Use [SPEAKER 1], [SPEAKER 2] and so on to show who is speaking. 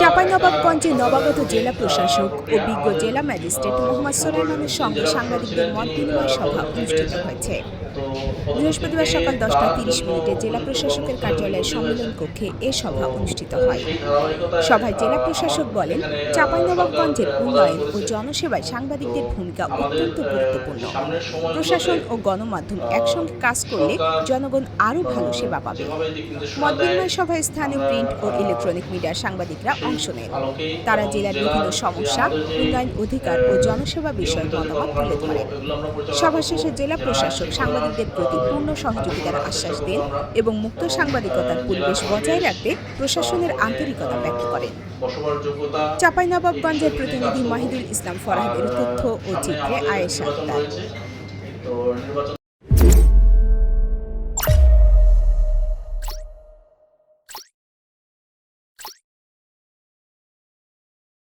[SPEAKER 1] চাঁপাইনবাবগঞ্জে নবাগত জেলা প্রশাসক ও বিজ্ঞ জেলা ম্যাজিস্ট্রেট মোহাম্মদ সোলাইমানের সঙ্গে সাংবাদিকদের মত বিনিময় সভা অনুষ্ঠিত হয়েছে। বৃহস্পতিবার সকাল দশটা তিরিশ মিনিটে জেলা প্রশাসকের কার্যালয়ের সম্মেলন কক্ষে এ সভা অনুষ্ঠিত হয়। সভায় জেলা প্রশাসক বলেন চাঁপাইনবাবগঞ্জের উন্নয়ন ও জনসেবায় সাংবাদিকদের ভূমিকা অত্যন্ত গুরুত্বপূর্ণ। প্রশাসন ও গণমাধ্যম একসঙ্গে কাজ করলে জনগণ আরও ভালো সেবা পাবে। মত বিনিময় সভায় স্থানীয় প্রিন্ট ও ইলেকট্রনিক মিডিয়ার সাংবাদিকরা অংশ নেন। তারা জেলার বিভিন্ন সমস্যা উন্নয়ন অধিকার ও জনসেবা বিষয়ে মতামত তুলে ধরেন। সভা শেষে জেলা প্রশাসক সাংবাদিকদের প্রতি পূর্ণ সহযোগিতার আশ্বাস দেন এবং মুক্ত সাংবাদিকতার পরিবেশ বজায় রাখতে প্রশাসনের আন্তরিকতা ব্যক্ত করেন। চাঁপাইনবাবগঞ্জের প্রতিনিধি মাহিদুল ইসলাম ফরাহের তথ্য ও চিত্রে আয়েশা আক্তার।